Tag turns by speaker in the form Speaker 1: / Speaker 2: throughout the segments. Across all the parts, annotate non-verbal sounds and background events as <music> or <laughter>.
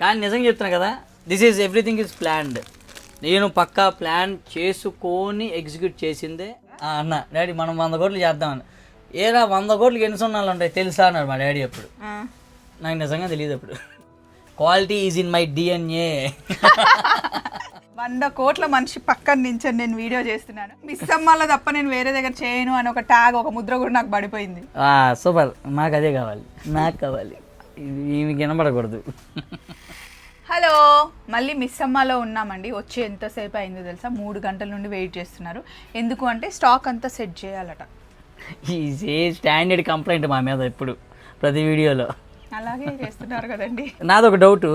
Speaker 1: కానీ నిజంగా చెప్తున్నా కదా this is everything is planned నేను పక్కా ప్లాన్ చేసుకొని ఎగ్జిక్యూట్ చేసిందే. అన్న డాడీ మనం వంద కోట్లు చేద్దామని. ఏరా వంద కోట్లకి ఎన్ని సున్నాలు ఉంటాయి తెలుసా అన్నాడు మా డాడీ అప్పుడు. నాకు నిజంగా తెలియదు అప్పుడు. Quality is in my DNA
Speaker 2: వంద కోట్ల మనిషి పక్కన నించొని నేను వీడియో చేస్తున్నాను. మిస్ అమ్మాల తప్ప నేను వేరే దగ్గర చేయను అని ఒక ట్యాగ్ ఒక ముద్ర కూడా నాకు పడిపోయింది.
Speaker 1: సూపర్ నాకు అదే కావాలి. నాకు కావాలి. ఇది ఈమె వినపడకూడదు
Speaker 2: హలో. మళ్ళీ మిస్ అమ్మాలో ఉన్నామండి. వచ్చి ఎంతసేపు అయిందో తెలుసా? మూడు గంటల నుండి వెయిట్ చేస్తున్నారు. ఎందుకు అంటే స్టాక్ అంతా సెట్ చేయాలట.
Speaker 1: ఈ స్టాండర్డ్ కంప్లైంట్ మా మీద ఇప్పుడు ప్రతి వీడియోలో?
Speaker 2: అలాగే చేస్తున్నారు కదండి.
Speaker 1: నాదొక డౌట్.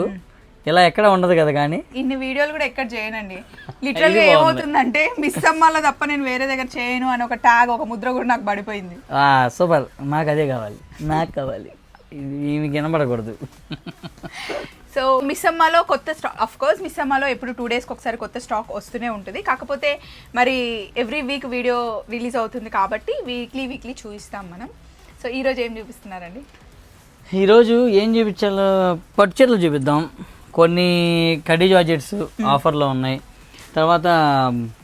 Speaker 1: ఇలా ఎక్కడ ఉండదు కదా కానీ?
Speaker 2: ఇన్ని వీడియోలు కూడా ఎక్కడ చేయనండి. లిటరల్గా ఏమవుతుందంటే మిస్ అమ్మాల తప్ప నేను వేరే దగ్గర చేయను అని ఒక ట్యాగ్ ఒక ముద్ర కూడా నాకు పడిపోయింది.
Speaker 1: సూపర్. నాకు అదే కావాలి. నాకు కావాలి. ఇది ఈమె వినపడకూడదు
Speaker 2: సో మిస్ అమ్మాలో కొత్త స్టాక్ అఫ్ కోర్స్ మిస్ అమ్మాలో ఎప్పుడు టూ డేస్కి ఒకసారి కొత్త స్టాక్ వస్తూనే ఉంటుంది. కాకపోతే మరి ఎవ్రీ వీక్ వీడియో రిలీజ్ అవుతుంది కాబట్టి వీక్లీ వీక్లీ చూపిస్తాం మనం. సో ఈరోజు ఏం చూపిస్తున్నారండి?
Speaker 1: ఈరోజు ఏం చూపించాలో పట్టు చీరలు చూపిద్దాం. కొన్ని కడీ జార్జెట్స్ ఆఫర్లో ఉన్నాయి. తర్వాత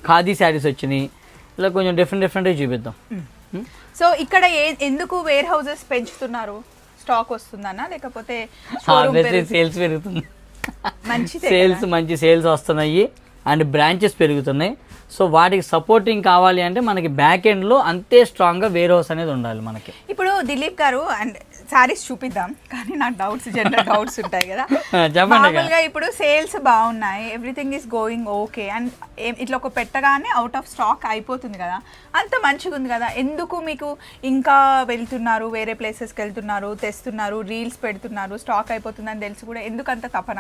Speaker 1: ఖాదీ శారీస్ వచ్చినాయి. ఇలా కొంచెం డిఫరెంట్ డిఫరెంట్గా చూపిద్దాం?
Speaker 2: సో ఇక్కడ ఏ ఎందుకు వేర్ హౌసెస్ పెంచుతున్నారు? స్టాక్ వస్తుందన్నా? లేకపోతే
Speaker 1: సేల్స్ పెరుగుతుంది.
Speaker 2: మంచిదే
Speaker 1: సేల్స్ మంచి సేల్స్ వస్తున్నాయి. అండ్ బ్రాంచెస్ పెరుగుతున్నాయి. సో వాటికి సపోర్టింగ్ కావాలి అంటే మనకి బ్యాక్ ఎండ్లో అంతే స్ట్రాంగ్గా వేర్ హౌస్ అనేది ఉండాలి మనకి.
Speaker 2: ఇప్పుడు దిలీప్ గారు అండ్ శారీస్ చూపిద్దాం. కానీ నాకు డౌట్స్ జనరల్ డౌట్స్ ఉంటాయి కదా. <laughs> మామూలుగా ఇప్పుడు సేల్స్ బాగున్నాయి. Everything is going okay and ఇట్లా ఒక పెట్టగానే అవుట్ ఆఫ్ స్టాక్ అయిపోతుంది కదా. అంత మంచిగా ఉంది కదా. ఎందుకు మీకు ఇంకా వెళ్తున్నారు వేరే ప్లేసెస్కి వెళ్తున్నారు తెస్తున్నారు రీల్స్ పెడుతున్నారు స్టాక్ అయిపోతుందని తెలిసి కూడా. ఎందుకు అంత తపన?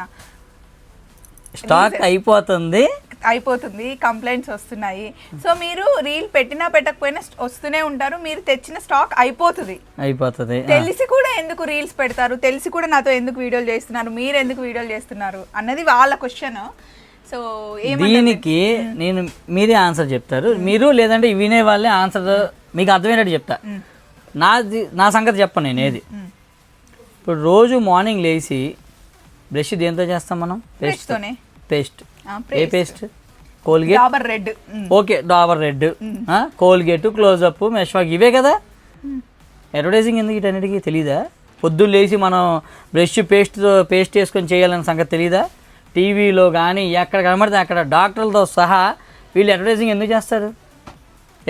Speaker 1: స్టాక్ అయిపోతుంది.
Speaker 2: అయిపోతుంది కంప్లైంట్స్ వస్తున్నాయి. సో మీరు రీల్ పెట్టినా పెట్టకపోయినా వస్తూనే ఉంటారు. మీరు తెచ్చిన స్టాక్ అయిపోతుంది.
Speaker 1: అయిపోతుంది.
Speaker 2: తెలిసి కూడా ఎందుకు రీల్స్ పెడతారు? తెలిసి కూడా నాతో ఎందుకు వీడియోలు చేస్తున్నారు? మీరు ఎందుకు వీడియోలు చేస్తున్నారు? అన్నది వాళ్ళ క్వశ్చన్ సో
Speaker 1: దీనికి నేను మీరే ఆన్సర్ చెప్తారు. మీరు లేదంటే వినే వాళ్ళే ఆన్సర్ మీకు అర్థమైనట్టు చెప్తా. నాది నా సంగతి చెప్పను నేను ఏది. ఇప్పుడు రోజు మార్నింగ్ లేచి బ్రష్ దేంతో చేస్తాం మనం? పేస్ట్
Speaker 2: తోనే.
Speaker 1: పేస్ట్ ఏ paste Colgate
Speaker 2: Dabur red
Speaker 1: okay Dabur red Colgate Closeup Meswak ఇవే కదా? అడ్వర్టైజింగ్ ఎందుకు వీటన్నిటికీ తెలీదా? పొద్దున్న లేచి మనం బ్రష్ పేస్ట్తో పేస్ట్ వేసుకొని చేయాలన్న సంగతి తెలీదా? టీవీలో కానీ ఎక్కడ కనబడితే అక్కడ డాక్టర్లతో సహా వీళ్ళు అడ్వర్టైజింగ్ ఎందుకు చేస్తారు?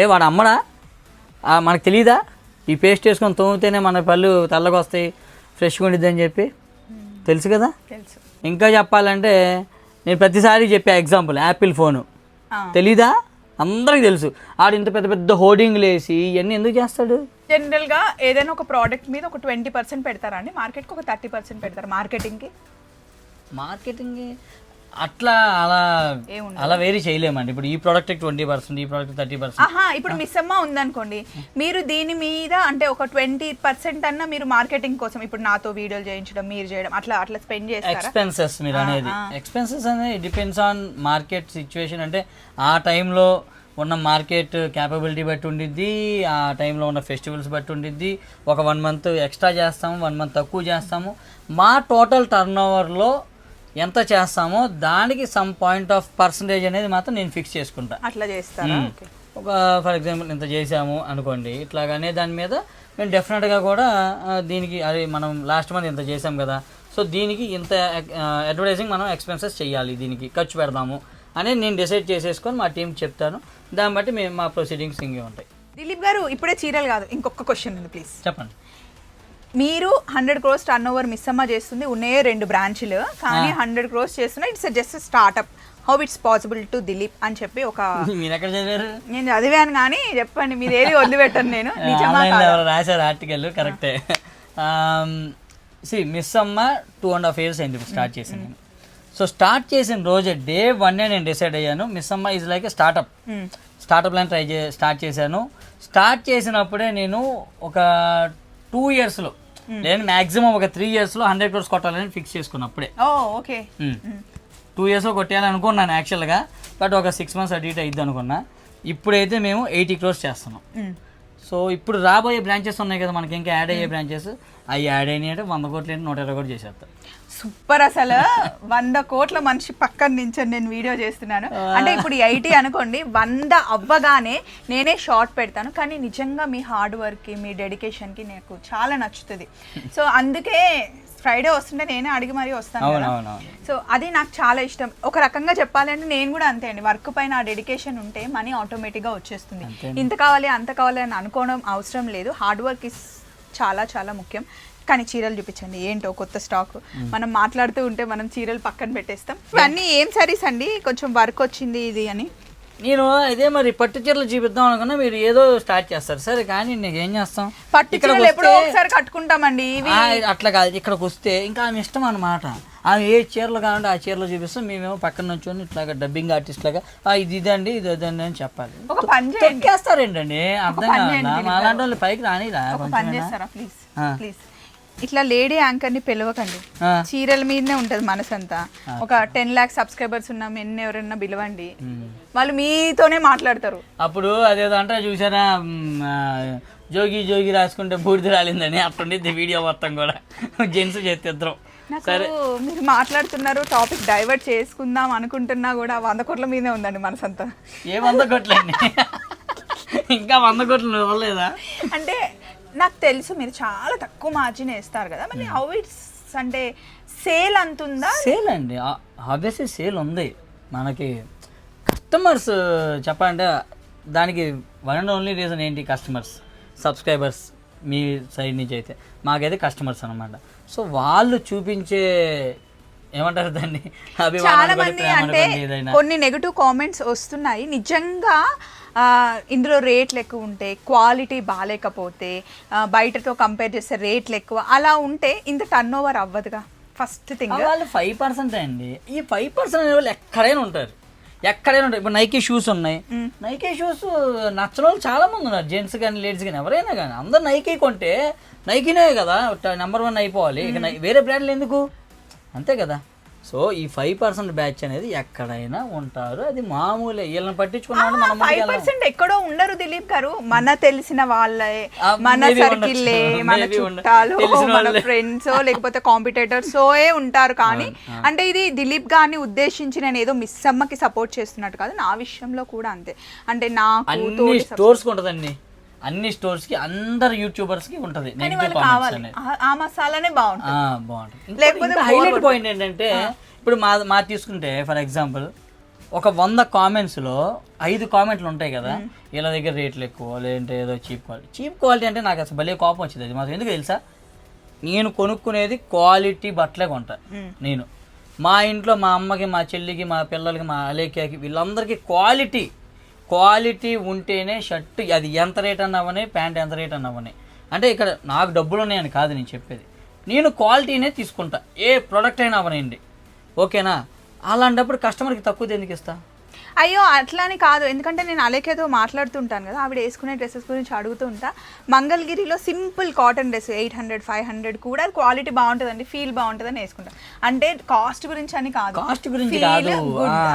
Speaker 1: ఏ వాడు అమ్మడా? మనకు తెలీదా? ఈ పేస్ట్ వేసుకొని తోమితేనే మన పళ్ళు తెల్లగా వస్తాయి ఫ్రెష్గా ఉండిద్ది అని చెప్పి? తెలుసు కదా?
Speaker 2: తెలుసు.
Speaker 1: ఇంకా చెప్పాలంటే నేను ప్రతిసారి చెప్పే ఎగ్జాంపుల్ యాపిల్ ఫోను. తెలీదా? అందరికి తెలుసు. ఆడు ఇంత పెద్ద పెద్ద హోర్డింగ్లు వేసి ఇవన్నీ ఎందుకు చేస్తాడు?
Speaker 2: జనరల్గా ఏదైనా ఒక ప్రోడక్ట్ మీద ఒక ట్వంటీ పర్సెంట్ పెడతారా అండి? మార్కెట్కి ఒక థర్టీ పర్సెంట్ పెడతారు మార్కెటింగ్కి
Speaker 1: మార్కెటింగ్ అట్లా అలా. అలా వేరీ చేయలేమండి. ఇప్పుడు ఈ ప్రోడక్ట్ ట్వంటీ పర్సెంట్ ఈ ప్రోడక్ట్ థర్టీ పర్సెంట్
Speaker 2: ఆహా ఇప్పుడు మిస్ అమ్మ ఉందనుకోండి. మీరు దీని మీద అంటే ఒక ట్వంటీ పర్సెంట్ అన్న మీరు మార్కెటింగ్ కోసం ఇప్పుడు నాతో వీడియోలు చేయించడం మీరు చేయడం అట్లా అట్లా స్పెండ్ చేస్తారా?
Speaker 1: ఎక్స్పెన్సెస్ మీరు అనేది. ఎక్స్పెన్సెస్ అనేది డిపెండ్స్ ఆన్ మార్కెట్ సిచ్యువేషన్ అంటే ఆ టైంలో ఉన్న మార్కెట్ క్యాపబిలిటీ బట్టి ఉండిద్ది ఆ టైంలో ఉన్న ఫెస్టివల్స్ బట్టి ఉండిద్ది. ఒక వన్ మంత్ ఎక్స్ట్రా చేస్తాము వన్ మంత్ తక్కువ చేస్తాము. మా టోటల్ టర్న్ ఓవర్లో ఎంత చేస్తామో దానికి సమ్ పాయింట్ ఆఫ్ పర్సంటేజ్ అనేది మాత్రం నేను ఫిక్స్ చేసుకుంటా.
Speaker 2: అట్లా చేస్తారా? ఓకే.
Speaker 1: ఒక ఫర్ ఎగ్జాంపుల్ ఇంత చేసాము అనుకోండి ఇట్లాగనే దాని మీద మేము డెఫినెట్గా కూడా దీనికి అది మనం లాస్ట్ మంత్ ఇంత చేసాం కదా సో దీనికి ఇంత అడ్వర్టైజింగ్ మనం ఎక్స్పెన్సెస్ చేయాలి దీనికి ఖర్చు పెడదాము అనేది నేను డిసైడ్ చేసేసుకొని మా టీంకి చెప్తాను. దాన్ని బట్టి మేము మా ప్రొసీడింగ్స్ ఇంకే ఉంటాయి.
Speaker 2: దిలీప్ గారు ఇప్పుడే చీరలు కాదు ఇంకొక క్వశ్చన్ ఉంది ప్లీజ్
Speaker 1: చెప్పండి.
Speaker 2: మీరు hundred crores turn over miss Amma చేస్తుంది ఉన్నాయే రెండు బ్రాంచ్లు. కానీ హండ్రెడ్ క్రోస్ చేస్తున్నా it's just startup how it's possible to Dilip అని చెప్పి ఒక
Speaker 1: మీరు ఎక్కడ చదివారు?
Speaker 2: నేను చదివాను కానీ చెప్పండి మీరు ఏది వదిలిపెట్టను నేను?
Speaker 1: రాశారు ఆర్టికల్ కరెక్టే C miss Amma two and half years అయింది స్టార్ట్ చేసాను నేను సో స్టార్ట్ చేసిన రోజే డే వన్నే నేను డిసైడ్ అయ్యాను miss Amma is like startup. Startup line try చే స్టార్ట్ చేశాను. స్టార్ట్ చేసినప్పుడే నేను ఒక టూ ఇయర్స్లో నేను మ్యాక్సిమం ఒక త్రీ ఇయర్స్లో హండ్రెడ్ క్రోర్స్ కొట్టాలని ఫిక్స్ చేసుకున్నప్పుడే
Speaker 2: ఓ ఓకే.
Speaker 1: టూ ఇయర్స్లో కొట్టేయాలని అనుకున్నాను యాక్చువల్గా బట్ ఒక సిక్స్ మంత్స్ అటు ఇటు అయ్యిద్ది అనుకున్నా. ఇప్పుడైతే మేము ఎయిటీ క్రోర్స్ చేస్తున్నాం. సో ఇప్పుడు రాబోయే బ్రాంచెస్ ఉన్నాయి కదా మనకి ఇంకా యాడ్ అయ్యే బ్రాంచెస్ అవి యాడ్ అయినాయి అంటే వంద కోట్లు ఏంటి? నూట ఇరవై కోట్లు చేసేస్తాం.
Speaker 2: సూపర్ అసలు. వంద కోట్ల మనిషి పక్కన నుంచి నేను వీడియో చేస్తున్నాను. అంటే ఇప్పుడు ఎయిటీ అనుకోండి వంద అవ్వగానే నేనే షార్ట్ పెడతాను. కానీ నిజంగా మీ హార్డ్ వర్క్కి మీ డెడికేషన్కి నాకు చాలా నచ్చుతుంది. సో అందుకే ఫ్రైడే వస్తుంటే నేనే అడిగి మరీ వస్తాను సో అది నాకు చాలా ఇష్టం. ఒక రకంగా చెప్పాలంటే నేను కూడా అంతే అండి. వర్క్ పైన ఆ డెడికేషన్ ఉంటే మనీ ఆటోమేటిక్గా వచ్చేస్తుంది. ఇంత కావాలి అంత కావాలి అని అనుకోవడం అవసరం లేదు. హార్డ్ వర్క్ ఇస్ చాలా చాలా ముఖ్యం. కానీ చీరలు చూపించండి. ఏంటో కొత్త స్టాక్. మనం మాట్లాడుతూ ఉంటే మనం చీరలు పక్కన పెట్టేస్తాం. ఇవన్నీ ఏం సారీస్ అండి? కొంచెం వర్క్ వచ్చింది ఇది అని.
Speaker 1: నేను ఇదే మరి పట్టు చీరలు చూపిద్దాం అనుకున్నా మీరు ఏదో స్టార్ట్ చేస్తారు. సరే కానీ నీకు ఏం చేస్తాం?
Speaker 2: పట్టు చీరలు ఎప్పుడో ఒకసారి కట్టుకుంటామండి
Speaker 1: అట్లా కాదు. ఇక్కడికి వస్తే ఇంకా ఆమె ఇష్టం అనమాట ఆమె ఏ చీరలు కావాలంటే ఆ చీరలు చూపిస్తాం. మేమేమో పక్కన నుంచొని ఇట్లాగా డబ్బింగ్ ఆర్టిస్ట్ లాగా "ఆ, ఇది ఇదండి ఇది ఇదండి అని చెప్పాలి. తొక్కేస్తారేంటండి? అర్థం కాదు? అలాంటి వాళ్ళు పైకి రానిరా.
Speaker 2: ప్లీజ్. ఇట్లా లేడీ యాంకర్ని పిలవకండి. చీరల మీదనే ఉంటది మనసంతా. ఒక టెన్ లాక్ సబ్స్క్రైబర్స్ ఉన్న ఎన్ని ఎవరైనా పిలవండి. వాళ్ళు మీతోనే మాట్లాడతారు.
Speaker 1: అప్పుడు అదేదో అంటే చూసారా జోగి జోగి రాసుకుంటే బూడిద రాలిందని అట్టుండిద్ది వీడియో మొత్తం కూడా. జెంట్స్ చేతిద్దరం
Speaker 2: నాకు మీరు మాట్లాడుతున్నారు టాపిక్ డైవర్ట్ చేసుకుందాం అనుకుంటున్నా కూడా వంద కోట్ల మీదే ఉందండి మనసంతా.
Speaker 1: ఏ వంద కోట్లండి? ఇంకా వంద కోట్లు ఇవ్వలేదా
Speaker 2: అంటే నాకు తెలుసు మీరు చాలా తక్కువ మార్జిన్ వేస్తారు కదా. మరి హౌ ఇట్స్ అంటే సేల్ అంతుందా?
Speaker 1: సేల్ అండి. ఆబ్వియస్లీ సేల్ ఉంది. మనకి కస్టమర్స్ చెప్పాలంటే దానికి వన్ అండ్ ఓన్లీ రీజన్ ఏంటి కస్టమర్స్ సబ్స్క్రైబర్స్ మీ సైడ్ నుంచి అయితే. మాకైతే కస్టమర్స్ అనమాట సో వాళ్ళు చూపించే ఏమంటారు దాన్ని?
Speaker 2: చాలా మంది అంటే కొన్ని నెగటివ్ కామెంట్స్ వస్తున్నాయి. నిజంగా ఇందులో రేట్లు ఎక్కువ ఉంటే క్వాలిటీ బాగాలేకపోతే బయటతో కంపేర్ చేస్తే రేట్లు ఎక్కువ అలా ఉంటే ఇంత టర్న్ ఓవర్ అవ్వదుగా ఫస్ట్ థింగ్
Speaker 1: వాళ్ళు ఫైవ్ పర్సెంట్ అండి. ఈ ఫైవ్ పర్సెంట్ వాళ్ళు ఎక్కడైనా ఉంటారు. ఎక్కడైనా ఉంటారు. ఇప్పుడు నైకీ షూస్ ఉన్నాయి. నైకీ షూస్ నచ్చని వాళ్ళు చాలా మంది ఉన్నారు. జెంట్స్ కానీ లేడీస్ కానీ ఎవరైనా కానీ. అందరు నైకీ కొంటే నైకీనే కదా నెంబర్ వన్ అయిపోవాలి. ఇక వేరే బ్రాండ్లు ఎందుకు? అంతే కదా? సో ఈ ఫైవ్ పర్సెంట్ బ్యాచ్ అనేది ఎక్కడైనా ఉంటారు. అది మామూలే. వీళ్ళని పట్టించుకున్నాడు మనం
Speaker 2: ఫైవ్. పర్సెంట్ ఎక్కడో ఉండరు దిలీప్ గారు. మన తెలిసిన వాళ్ళే. మన సర్కిల్లే. <laughs> మన చుట్టాలు మన. ఫ్రెండ్స్ లేకపోతే <laughs> కాంపిటేటర్స్ ఏ ఉంటారు కానీ అంటే ఇది దిలీప్ గారిని ఉద్దేశించి నేను ఏదో మిస్ అమ్మకి సపోర్ట్ చేస్తున్నట్టు కాదు నా విషయంలో కూడా అంతే. అంటే తోటి
Speaker 1: స్టోర్స్ ఉంటదండి. అన్ని స్టోర్స్కి అందరు యూట్యూబర్స్కి ఉంటది నెగిటివ్
Speaker 2: కావాలి. ఆ- మసాలానే బాగుంటుంది.
Speaker 1: బాగుంటుంది.
Speaker 2: లేకపోతే
Speaker 1: హైలైట్ పాయింట్ ఏంటంటే ఇప్పుడు మా మా తీసుకుంటే ఫర్ ఎగ్జాంపుల్ ఒక వంద కామెంట్స్లో ఐదు కామెంట్లు ఉంటాయి కదా వీళ్ళ దగ్గర రేట్లు ఎక్కువ లేదంటే ఏదో చీప్ క్వాలిటీ చీప్ క్వాలిటీ అంటే నాకు అసలు భలే కోపం వచ్చింది. అది మాకు ఎందుకు తెలుసా? నేను కొనుక్కునేది క్వాలిటీ బట్టలే కొంటా. నేను. మా ఇంట్లో మా అమ్మకి మా చెల్లికి మా పిల్లలకి మా అలేఖ్యకి వీళ్ళందరికీ క్వాలిటీ క్వాలిటీ ఉంటేనే షర్ట్ అది ఎంత రేట్ అన్న అవని ప్యాంట్ ఎంత రేట్ అన్న అవని అంటే ఇక్కడ నాకు డబ్బులు ఉన్నాయని కాదు నేను చెప్పేది. నేను క్వాలిటీనే తీసుకుంటా. ఏ ప్రోడక్ట్ అయినా అవనండి. ఓకేనా? అలాంటప్పుడు కస్టమర్కి తక్కువది ఎందుకు ఇస్తా?
Speaker 2: అయ్యో అట్లా అని కాదు. ఎందుకంటే నేను అలేఖ్యతో మాట్లాడుతుంటాను కదా ఆవిడ వేసుకునే డ్రెస్సెస్ గురించి అడుగుతూ ఉంటా మంగళగిరిలో simple cotton dress eight hundred five hundred కూడా క్వాలిటీ బాగుంటుందండి ఫీల్ బాగుంటుందని వేసుకుంటా. అంటే కాస్ట్ గురించి అని కాదు.
Speaker 1: కాస్ట్ గురించి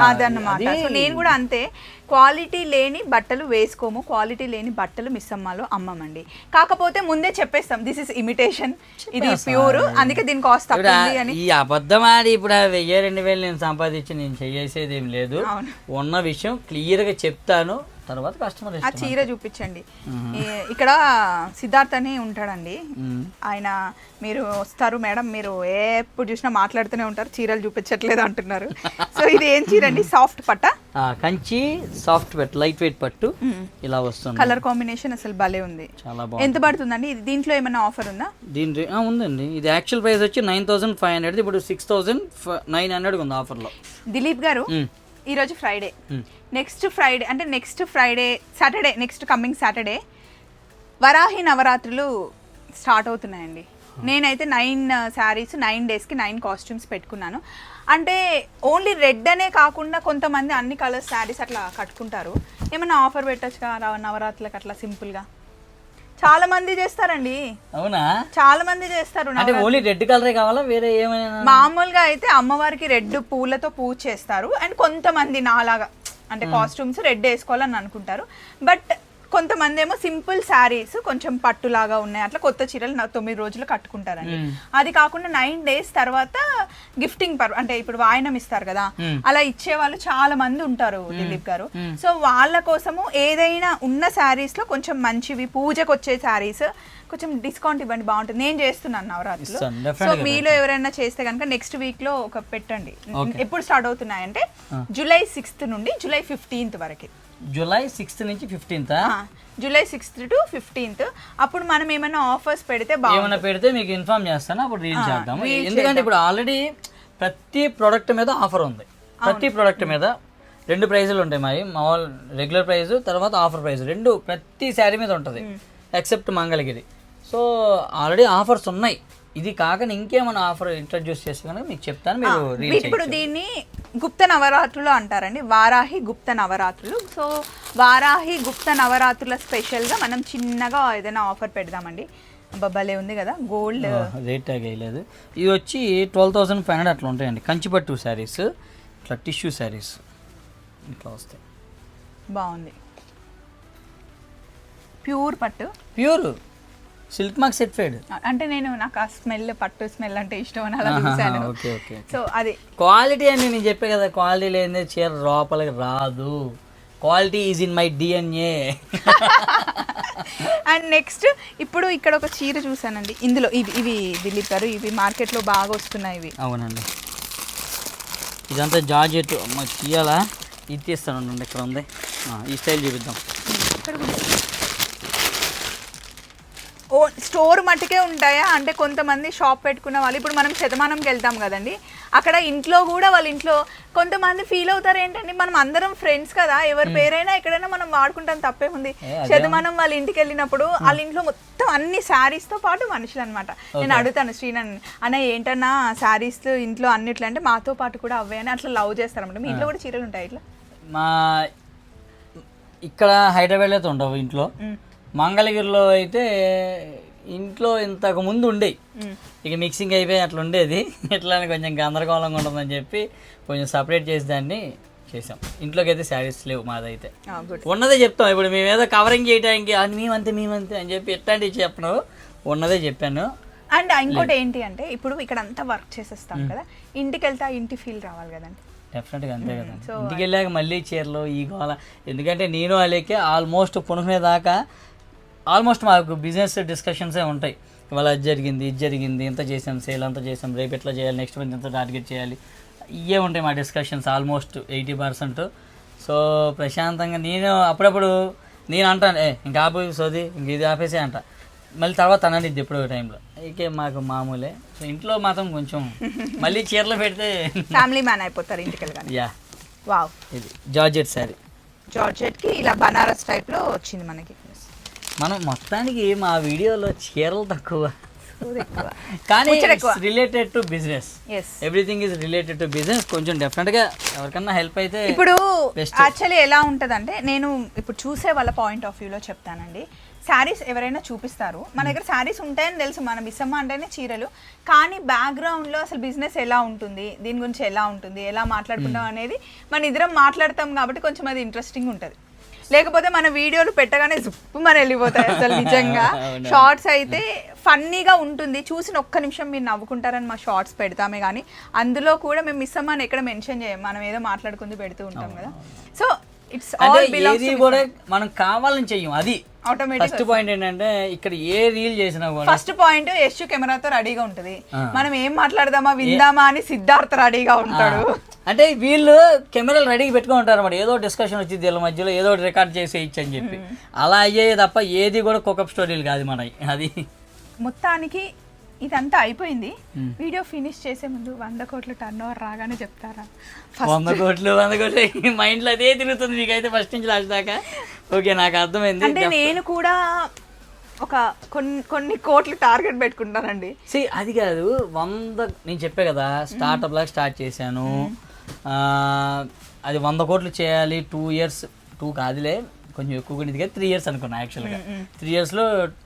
Speaker 2: అదన్నమాట.
Speaker 1: అది-
Speaker 2: సో నేను కూడా అంతే. క్వాలిటీ లేని బట్టలు వేసుకోము. క్వాలిటీ లేని బట్టలు మిస్ అమ్మాలో అమ్మమండి. కాకపోతే ముందే చెప్పేస్తాం దిస్ ఇస్ ఇమిటేషన్ ఇది ప్యూర్ అందుకే దీని కాస్ట్ అని.
Speaker 1: ఈ అబద్ధం ఆడి ఇప్పుడు వెయ్యి రెండు వేలు నేను సంపాదించి నేను చేసేది ఏం లేదు. ఉన్న విషయం క్లియర్గా చెప్తాను తర్వాత కస్టమర్
Speaker 2: ఆ చీర చూపించండి. ఇక్కడ సిద్ధార్థ్ అని ఉంటాడండి. ఆయన మీరు వస్తారు మేడం మీరు ఎప్పుడు చూసినా మాట్లాడుతూనే ఉంటారు చీరలు చూపించట్లేదు అంటున్నారు. సో ఇది ఏం చీర అండి? సాఫ్ట్ పట్ట?
Speaker 1: కంచి సాఫ్ట్ పెట్ లైట్ వెయిట్ పట్టు. ఇలా వస్తుంది.
Speaker 2: కలర్ కాంబినేషన్ అసలు భలే ఉంది.
Speaker 1: చాలా బాగుంది.
Speaker 2: ఎంత పడుతుందండి? ఇది దీంట్లో ఏమైనా ఆఫర్ ఉందా?
Speaker 1: దీని ఉందండి. ఇది యాక్చువల్ ప్రైస్ వచ్చి నైన్ థౌసండ్ ఫైవ్ హండ్రెడ్ ఇప్పుడు సిక్స్ థౌసండ్ నైన్ హండ్రెడ్ ఉంది ఆఫర్లో.
Speaker 2: దిలీప్ గారు ఈరోజు ఫ్రైడే నెక్స్ట్ ఫ్రైడే అంటే next Friday Saturday next coming Saturday Varahi నవరాత్రులు స్టార్ట్ అవుతున్నాయండి. నేనైతే నైన్ శారీస్ నైన్ డేస్కి నైన్ కాస్ట్యూమ్స్ పెట్టుకున్నాను. అంటే ఓన్లీ రెడ్ అనే కాకుండా కొంతమంది అన్ని కలర్స్ శారీస్ అట్లా కట్టుకుంటారు. ఏమైనా ఆఫర్ పెట్టచ్చుగా నవరాత్రులకు అట్లా సింపుల్గా చాలా మంది చేస్తారండి.
Speaker 1: అవునా?
Speaker 2: చాలా మంది చేస్తారు
Speaker 1: అంటే ఓన్లీ రెడ్ కలరే కావాలా వేరే ఏమైనా?
Speaker 2: మామూలుగా అయితే అమ్మవారికి రెడ్ పూలతో పూజ చేస్తారు. అండ్ కొంతమంది నాలాగా అంటే కాస్ట్యూమ్స్ రెడ్ వేసుకోవాలని అనుకుంటారు. బట్ కొంతమంది ఏమో సింపుల్ శారీస్ కొంచెం పట్టులాగా ఉన్నాయి అట్లా కొత్త చీరలు నా తొమ్మిది రోజులు కట్టుకుంటారండి
Speaker 1: మ్మ్.
Speaker 2: అది కాకుండా నైన్ డేస్ తర్వాత గిఫ్టింగ్ పర్ అంటే ఇప్పుడు వాయనం ఇస్తారు కదా. అలా ఇచ్చే వాళ్ళు చాలా మంది ఉంటారు దిలీప్ గారు. సో వాళ్ళ కోసము ఏదైనా ఉన్న శారీస్లో కొంచెం మంచివి పూజకు వచ్చే శారీస్ కొంచెం డిస్కౌంట్ ఇవ్వండి బాగుంటుంది నేను చేస్తున్నాను నవరాత్రులు సో మీలో ఎవరైనా చేస్తే కనుక నెక్స్ట్ వీక్లో ఒక పెట్టండి. ఎప్పుడు స్టార్ట్ అవుతున్నాయంటే. జూలై సిక్స్త్ నుండి జూలై ఫిఫ్టీన్త్ వరకు
Speaker 1: జూలై సిక్స్త్ నుంచి fifteenth
Speaker 2: July sixth to fifteenth. అప్పుడు మనం ఏమైనా ఆఫర్స్ పెడితే
Speaker 1: ఏమైనా పెడితే మీకు ఇన్ఫార్మ్ చేస్తాను అప్పుడు రీల్ చేద్దాము. ఎందుకంటే. ఇప్పుడు ఆల్రెడీ ప్రతి ప్రోడక్ట్ మీద ఆఫర్ ఉంది. ప్రతి ప్రోడక్ట్ మీద రెండు ప్రైజులు ఉంటాయి మావి. మామూలు రెగ్యులర్ ప్రైస్ తర్వాత ఆఫర్ ప్రైస్ రెండు ప్రతి శారీ మీద ఉంటుంది except Mangalagiri. So already offers ఉన్నాయి. ఇది కాక ఇంకేమైనా ఆఫర్ ఇంట్రడ్యూస్ చేస్తే కనుక మీకు చెప్తాను మీరు
Speaker 2: ఇప్పుడు దీన్ని గుప్త నవరాత్రులు అంటారండి. వారాహి గుప్త నవరాత్రులు. సో వారాహి గుప్త నవరాత్రుల స్పెషల్గా మనం చిన్నగా ఏదైనా ఆఫర్ పెడదామండి. అబ్బా, భలే ఉంది కదా గోల్డ్.
Speaker 1: రేట్ ట్యాగ్ వేయలేదు ఇది వచ్చి ట్వెల్వ్ థౌసండ్ ఫైవ్ హండ్రెడ్ అట్లా ఉంటాయండి. కంచిపట్టు శారీస్ ఇట్లా టిష్యూ శారీస్ ఇట్లా వస్తాయి.
Speaker 2: బాగుంది. ప్యూర్ పట్టు.
Speaker 1: ప్యూర్? సిల్క్ మార్క్ సెట్
Speaker 2: అంటే నేను నాకు ఆ స్మెల్ పట్టు స్మెల్ అంటే ఇష్టం అని అలా చూశాను.
Speaker 1: ఓకే ఓకే
Speaker 2: సో అది.
Speaker 1: క్వాలిటీ అని నేను చెప్పే కదా క్వాలిటీ లేనిదే చీర లోపలికి రాదు. Quality is in my DNA
Speaker 2: and next ఇప్పుడు ఇక్కడ ఒక చీర చూసానండి ఇందులో ఇవి ఇవి దిలీప్ గారు ఇవి మార్కెట్లో బాగా వస్తున్నాయి ఇవి.
Speaker 1: అవునండి. ఇదంతా జార్జెట్ అమ్మ తీయాలా ఇది తీస్తాను ఇక్కడ ఉంది. ఈ స్టైల్ చూపిద్దాం.
Speaker 2: ఇక్కడ కూడా. ఓ స్టోర్ మట్టుకే ఉంటాయా? అంటే కొంతమంది షాప్ పెట్టుకున్న వాళ్ళు ఇప్పుడు మనం శతమానంకి వెళ్తాం కదండి. అక్కడ ఇంట్లో కూడా వాళ్ళ ఇంట్లో కొంతమంది ఫీల్ అవుతారు ఏంటండి? మనం అందరం ఫ్రెండ్స్ కదా ఎవరి పేరైనా ఎక్కడైనా మనం వాడుకుంటాం తప్పే ఉంది శతమానం వాళ్ళ ఇంటికి వెళ్ళినప్పుడు వాళ్ళ ఇంట్లో మొత్తం అన్ని శారీస్తో పాటు మనుషులు అనమాట నేను అడుగుతాను శ్రీనన్ అన్న ఏంటన్నా శారీస్ ఇంట్లో అన్నిట్లో అంటే మాతో పాటు కూడా అవే అని అట్లా లవ్ చేస్తారన్నమాట. మీ ఇంట్లో కూడా చీరలు ఉంటాయి ఇట్లా?
Speaker 1: మా ఇక్కడ హైదరాబాద్లో అయితే ఉండవు ఇంట్లో. మంగళగిరిలో అయితే ఇంట్లో ఇంతకు ముందు ఉండేవి
Speaker 2: మ్.
Speaker 1: ఇక మిక్సింగ్ అయిపోయి అట్లా ఉండేది. <laughs> ఇట్లా కొంచెం గందరగోళంగా ఉంటుందని చెప్పి కొంచెం సపరేట్ చేసి దాన్ని చేసాం ఇంట్లోకి అయితే శారీస్ లేవు మాదైతే. ఉన్నదే చెప్తాం. ఇప్పుడు మేము ఏదో కవరింగ్ చేయడానికి "ఆ, మేమంతే మేమంతే అని చెప్పి ఎట్లాంటివి చెప్పను ఉన్నదే చెప్పాను.
Speaker 2: అండ్ ఇంకోటి ఏంటి అంటే ఇప్పుడు ఇక్కడ అంతా వర్క్ చేసేస్తాం కదా ఇంటికి వెళ్తే ఆ ఇంటి ఫీల్ రావాలి కదండి.
Speaker 1: డెఫినెట్గా అంతే కదా ఇంటికి వెళ్ళాక మళ్ళీ చీరలు ఈ గోల. ఎందుకంటే నేను అలాగే ఆల్మోస్ట్ పునుకునేదాకా ఆల్మోస్ట్ మాకు బిజినెస్ డిస్కషన్సే ఉంటాయి. ఇవాళ అది జరిగింది ఇది జరిగింది ఇంత చేసాం సేల్ అంత చేసాం రేపు ఎట్లా చేయాలి నెక్స్ట్ మంత్ ఎంత టార్గెట్ చేయాలి ఇవే ఉంటాయి మా discussions almost eighty percent. So ప్రశాంతంగా నేను అప్పుడప్పుడు నేను అంటాను ఏ ఇంకా ఆపు సోది ఇంక ఇది ఆపేసే అంట. మళ్ళీ తర్వాత అనండి ఎప్పుడో టైంలో. ఇకే మాకు మామూలే. సో ఇంట్లో మాత్రం కొంచెం మళ్ళీ చీరలు పెడితే
Speaker 2: ఫ్యామిలీ మ్యాన్ అయిపోతారు ఇంటికి
Speaker 1: యా.
Speaker 2: వావ్
Speaker 1: ఇది జార్జెట్ శారీ
Speaker 2: జార్జెట్కి ఇలా బనారస్ టైప్లో వచ్చింది మనకి.
Speaker 1: మనం మొత్తానికి మా వీడియోలో చీరలు తక్కువ. కానీ. Related to business everything is related to business కొంచెం డెఫినెట్గా ఎవరికన్నా హెల్ప్ అయితే
Speaker 2: ఇప్పుడు. యాక్చువల్లీ ఎలా ఉంటదంటే నేను ఇప్పుడు చూసే వాళ్ళ పాయింట్ ఆఫ్ వ్యూలో చెప్తానండి. శారీస్ ఎవరైనా చూపిస్తారు. మన దగ్గర శారీస్ ఉంటాయని తెలుసు. మన బిసమ్మ అంటేనే చీరలు. కానీ background లో అసలు బిజినెస్ ఎలా ఉంటుంది? దీని గురించి ఎలా ఉంటుంది? ఎలా మాట్లాడుకుంటాం అనేది మన ఇద్దరం మాట్లాడతాం కాబట్టి కొంచెం అది ఇంట్రెస్టింగ్ ఉంటుంది. లేకపోతే మన వీడియోలు పెట్టగానే జుప్పు మన వెళ్ళిపోతాయి అసలు నిజంగా. <laughs> షార్ట్స్ అయితే ఫన్నీగా ఉంటుంది. చూసిన ఒక్క నిమిషం మీరు నవ్వుకుంటారని మా షార్ట్స్ పెడతామే కానీ అందులో కూడా మేము మిస్ అమ్మని ఎక్కడ మెన్షన్ చేయం. మనం ఏదో మాట్లాడుకుంటూ పెడుతూ ఉంటాం కదా. సో ఇట్స్
Speaker 1: ఏది కూడా మనం కావాలని చెయ్యం అది. ఫస్ట్ పాయింట్ ఏంటంటే ఇక్కడ ఏ రీల్ చేసినా కూడా
Speaker 2: ఫస్ట్ పాయింట్ యశ్ కెమెరాతో రెడీగా ఉంటది. మనం ఏం మాట్లాడదామా విందామా అని సిద్ధార్థ రెడీగా ఉంటాడు.
Speaker 1: అంటే వీళ్ళు కెమెరాలు రెడీగా పెట్టుకుని ఉంటారు అన్నమాట. ఏదో డిస్కషన్ వచ్చింది వీళ్ళ మధ్యలో ఏదో రికార్డ్ చేసేయచ్చు అని చెప్పి. అలా అయ్యేది తప్ప ఏది కూడా కుకప్ స్టోరీలు కాదు మన అది.
Speaker 2: మొత్తానికి ఇదంతా అయిపోయింది. వీడియో ఫినిష్ చేసే ముందు వంద కోట్ల టర్న్ ఓవర్ రాగానే చెప్తారా?
Speaker 1: వంద కోట్లు వంద కోట్లు మైండ్లో అదే తిరుగుతుంది మీకైతే ఫస్ట్ నుంచి లాస్ట్ దాకా. ఓకే నాకు అర్థమైంది.
Speaker 2: అంటే నేను కూడా ఒక కొన్ని కొన్ని కోట్లు టార్గెట్ పెట్టుకుంటానండి.
Speaker 1: సి అది కాదు వంద నేను చెప్పే కదా స్టార్ట్అప్ లాగా స్టార్ట్ చేశాను. అది వంద కోట్లు చేయాలి టూ ఇయర్స్ టూ కాదులే కొంచెం ఎక్కువ కదా త్రీ ఇయర్స్ అనుకున్నా యాక్చువల్గా త్రీ ఇయర్స్లో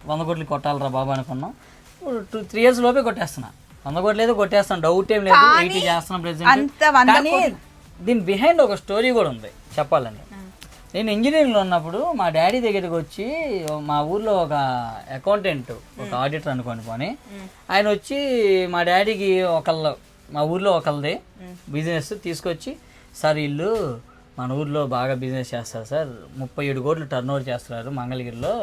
Speaker 1: వంద కోట్లు కొట్టాలరా బాబు అనుకున్నాం. టూ త్రీ ఇయర్స్ లోపే కొట్టేస్తున్నా. వంద అయితే కొట్టేస్తాను డౌట్ ఏం లేదు. ఎయిటీ చేస్తున్నాం ప్రెసెంట్ కానీ దీని బిహైండ్ ఒక స్టోరీ కూడా ఉంది చెప్పాలంటే నేను ఇంజనీరింగ్లో ఉన్నప్పుడు మా డాడీ దగ్గరికి వచ్చి మా ఊర్లో ఒక అకౌంటెంట్ ఒక ఆడిటర్ అనుకోండి పోనీ. ఆయన వచ్చి మా డాడీకి ఒకళ్ళ మా ఊర్లో ఒకళ్ళది బిజినెస్ తీసుకొచ్చి సార్ ఇల్లు మన ఊర్లో బాగా బిజినెస్ చేస్తారు సార్. ముప్పై ఏడు కోట్లు టర్న్ ఓవర్ చేస్తున్నారు మంగళగిరిలో.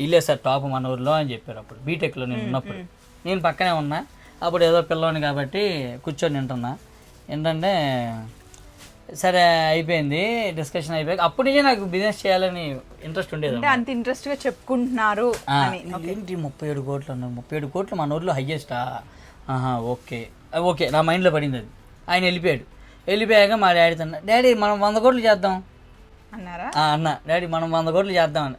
Speaker 1: ఇల్లే సార్ టాప్ మన ఊర్లో అని చెప్పారు అప్పుడు. బీటెక్లో నేను ఉన్నప్పుడు. నేను పక్కనే ఉన్నా. అప్పుడు ఏదో పిల్లోని కాబట్టి కూర్చొని వింటున్నా ఏంటంటే సరే అయిపోయింది. డిస్కషన్ అయిపోయి అప్పటి నుంచే నాకు బిజినెస్ చేయాలని ఇంట్రెస్ట్ ఉండేది
Speaker 2: అంత ఇంట్రెస్ట్గా చెప్పుకుంటున్నారు
Speaker 1: ఏంటి ముప్పై ఏడు కోట్లు అన్నారు ముప్పై ఏడు కోట్లు మన ఊర్లో హయ్యెస్టా ఓకే. ఓకే నా మైండ్లో పడింది అది. ఆయన వెళ్ళిపోయాడు. వెళ్ళిపోయాక మా డాడీ తన డాడీ మనం వంద కోట్లు చేద్దాం.
Speaker 2: అన్నారా?
Speaker 1: అన్న. డాడీ మనం వంద కోట్లు చేద్దాం అన్న.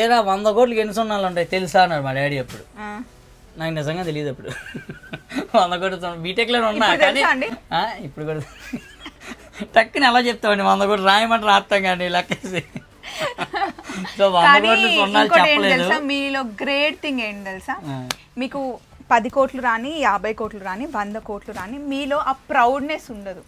Speaker 1: ఏరా వంద కోట్లకి ఎన్ని సున్నాలు ఉంటాయి తెలుసా అన్నాడు మా డాడీ అప్పుడు. నాకు నిజంగా తెలియదు అప్పుడు. వంద కోట్లు బీటెక్లో ఉన్నా కానీ ఇప్పుడు కూడా టక్కుని ఎలా చెప్తామండి? వంద కోట్లు రాయమంటే రాస్తాం కానీ లెక్కేసి. సో వంద కోట్లు సున్నాలు చెప్పలేదు.
Speaker 2: మీలో గ్రేట్ థింగ్ ఏంటి తెలుసా. మీకు పది కోట్లు రాని యాభై కోట్లు రాని వంద కోట్లు రాని మీలో ఆ ప్రౌడ్నెస్ ఉండదు.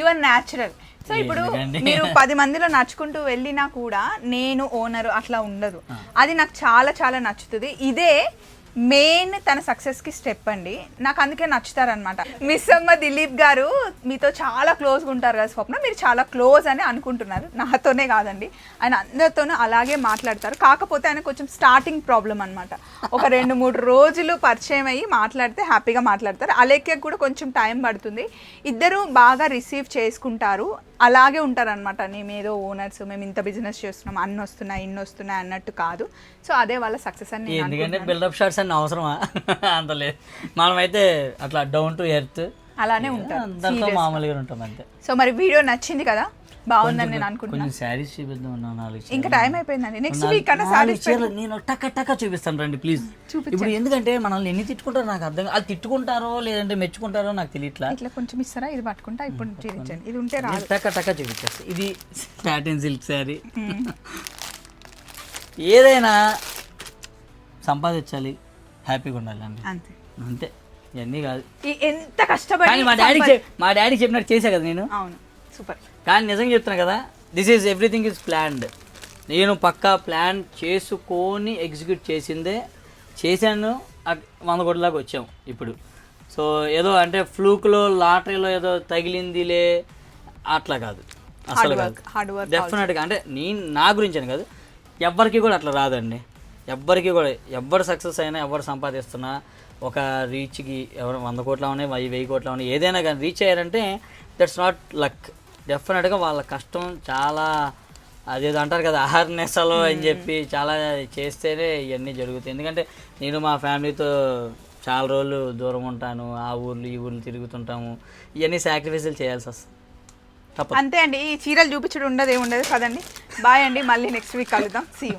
Speaker 2: యువర్ న్యాచురల్ సో ఇప్పుడు? మీరు పది మందిలో నడుచుకుంటూ వెళ్ళినా కూడా నేను ఓనర్ అట్లా ఉండదు. అది నాకు చాలా చాలా నచ్చుతుంది. ఇదే మెయిన్ తన సక్సెస్కి స్టెప్ అండి. నాకు అందుకే నచ్చుతారనమాట. మిస్ అమ్మ దిలీప్ గారు మీతో చాలా క్లోజ్గా ఉంటారు కదా స్వప్న మీరు చాలా క్లోజ్ అని అనుకుంటున్నారు. నాతోనే కాదండి. ఆయన అందరితోనూ అలాగే మాట్లాడతారు. కాకపోతే ఆయన కొంచెం స్టార్టింగ్ ప్రాబ్లం అనమాట ఒక రెండు మూడు రోజులు పరిచయం అయ్యి మాట్లాడితే హ్యాపీగా మాట్లాడతారు. అలేఖ్యకు కూడా కొంచెం టైం పడుతుంది. ఇద్దరు బాగా రిసీవ్ చేసుకుంటారు. అలాగే ఉంటారు అనమాట మేము ఏదో ఓనర్స్ మేము ఇంత బిజినెస్ చేస్తున్నాం అన్ని వస్తున్నాయి ఇన్ని వస్తున్నాయి అన్నట్టు కాదు. సో అదే వాళ్ళ సక్సెస్ అని
Speaker 1: ఎందుకంటే బిల్డప్ షాట్స్ అన్ని అవసరమా? <laughs> అంత లేదు. మనమైతే అట్లా డౌన్ టు ఎర్త్
Speaker 2: అలానే
Speaker 1: అందరితో మామూలుగా ఉంటాం అంతే.
Speaker 2: సో మరి వీడియో నచ్చింది కదా? బాగుందని నేను అనుకుంటున్నాను
Speaker 1: కొంచెం శారీస్ చూపిద్దాం నాలుగు
Speaker 2: ఇంకా. టైం అయిపోయిందండి. నెక్స్ట్ వీక్ అన్న
Speaker 1: చీరలు నేను టక్క టక్క చూపిస్తాను రండి ప్లీజ్ ఇప్పుడు ఎందుకంటే మనల్ని ఎన్ని తిట్టుకుంటారో నాకు అర్థం. అది తిట్టుకుంటారో లేదంటే మెచ్చుకుంటారో నాకు తెలియట్లా.
Speaker 2: ఇట్లా కొంచెం ఇస్తారా? ఇది పట్టుకుంటా ఇప్పుడు చూపించండి. ఇది ఉంటే రాదు.
Speaker 1: నేను టక్క టక్క చూపించేస్తా. ఇది సాటిన్ సిల్క్ శారీ ఏదైనా సంపాదించాలి హ్యాపీగా ఉండాలి అండి.
Speaker 2: అంతే.
Speaker 1: అంతే. ఇవన్నీ కాదు.
Speaker 2: ఎంత కష్టపడి
Speaker 1: మా డాడీ మా డాడీ చెప్పినట్టు చేసా కదా నేను?
Speaker 2: అవును. సూపర్.
Speaker 1: కానీ నిజంగా చెప్తున్నా కదా this is everything is planned నేను పక్కా ప్లాన్ చేసుకొని ఎగ్జిక్యూట్ చేసిందే చేశాను వంద కోట్లలాగా వచ్చాం ఇప్పుడు. సో ఏదో అంటే ఫ్లూక్లో లాటరీలో ఏదో తగిలిందిలే అట్లా కాదు. అసలు కాదు. డెఫినెట్గా అంటే నేను నా గురించి అని కాదు ఎవ్వరికి కూడా అట్లా రాదండి. ఎవ్వరికి కూడా ఎవ్వరు సక్సెస్ అయినా ఎవరు సంపాదిస్తున్నా ఒక రీచ్కి ఎవరు వంద కోట్లు అవని వెయ్యి వెయ్యి కోట్లు అవని ఏదైనా కానీ రీచ్ అయ్యారంటే దట్స్ నాట్ లక్ డెఫినెట్గా వాళ్ళ కష్టం చాలా అదేదో అంటారు కదా అహర్నెస్లో అని చెప్పి చాలా చేస్తేనే ఇవన్నీ జరుగుతాయి. ఎందుకంటే నేను మా ఫ్యామిలీతో చాలా రోజులు దూరం ఉంటాను ఆ ఊర్లు ఈ ఊర్లు తిరుగుతుంటాము ఇవన్నీ సాక్రిఫైస్లు చేయాల్సి వస్తుంది.
Speaker 2: అంతే అండి ఈ చీరలు చూపించడం ఉండదు ఏముండదు. కదండి బాయ్ అండి మళ్ళీ నెక్స్ట్ వీక్ కలుద్దాం. See you